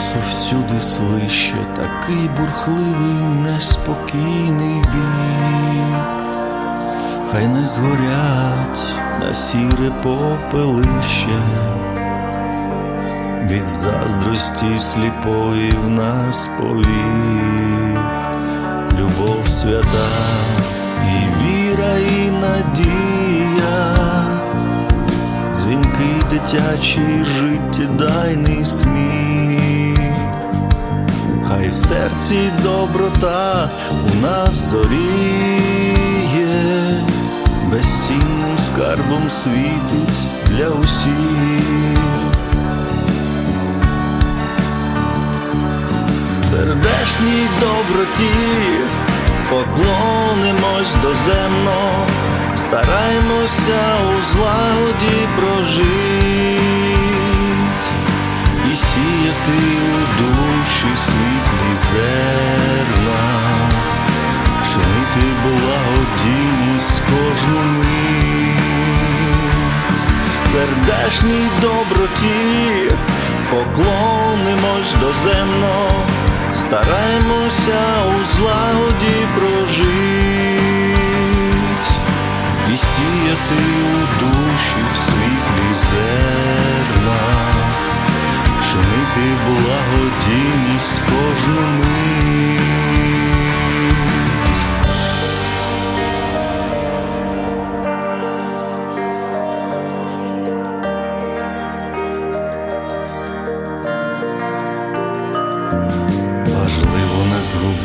часу всюди свище, такий бурхливий, неспокійний вік, хай не згорять на сіре попелище, від заздрості сліпої в нас повік, любов свята і віра, і надія. Дзвінкий дитячий життєдайний сміх, хай в серці доброта у нас зоріє, безцінним скарбом світить для усіх. Сердешній доброті поклонимось доземно, стараймося у злагоді прожить і сіяти у душі світлі зерна, чинити благодійність кожну мить, сердешній доброті поклонимось доземно, стараймося у злагоді прожить і сіяти у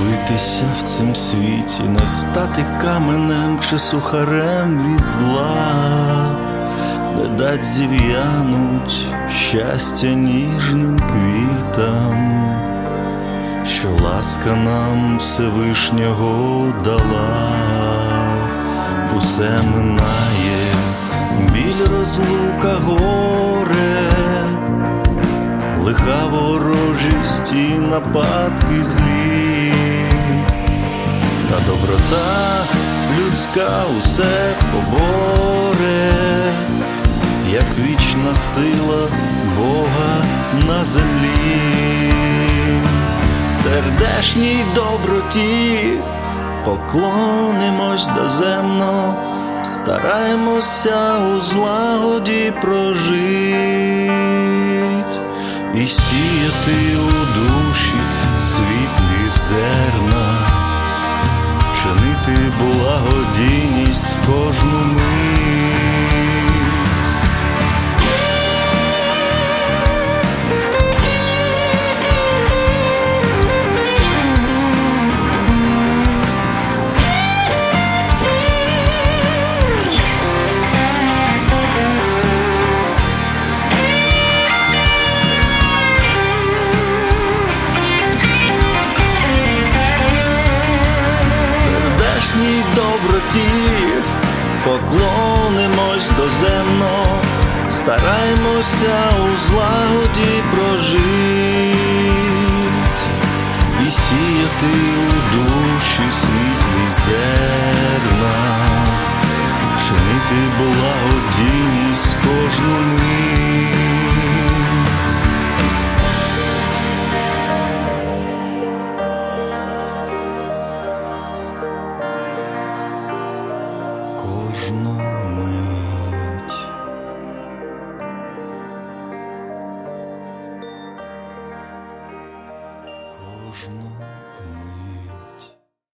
не згубитися в цім світі, не стати каменем чи сухарем від зла, не дать зів'януть щастя ніжним квітам, що ласка нам Всевишнього дала, усе минає, біль розлука горе лиха ворожість і нападки злі, та доброта людська усе поборе, як вічна сила Бога на землі, сердешній доброті поклонимось доземно, стараємося у злагоді прожить доброті поклонимось доземно, стараймося у злагоді прожить і сіяти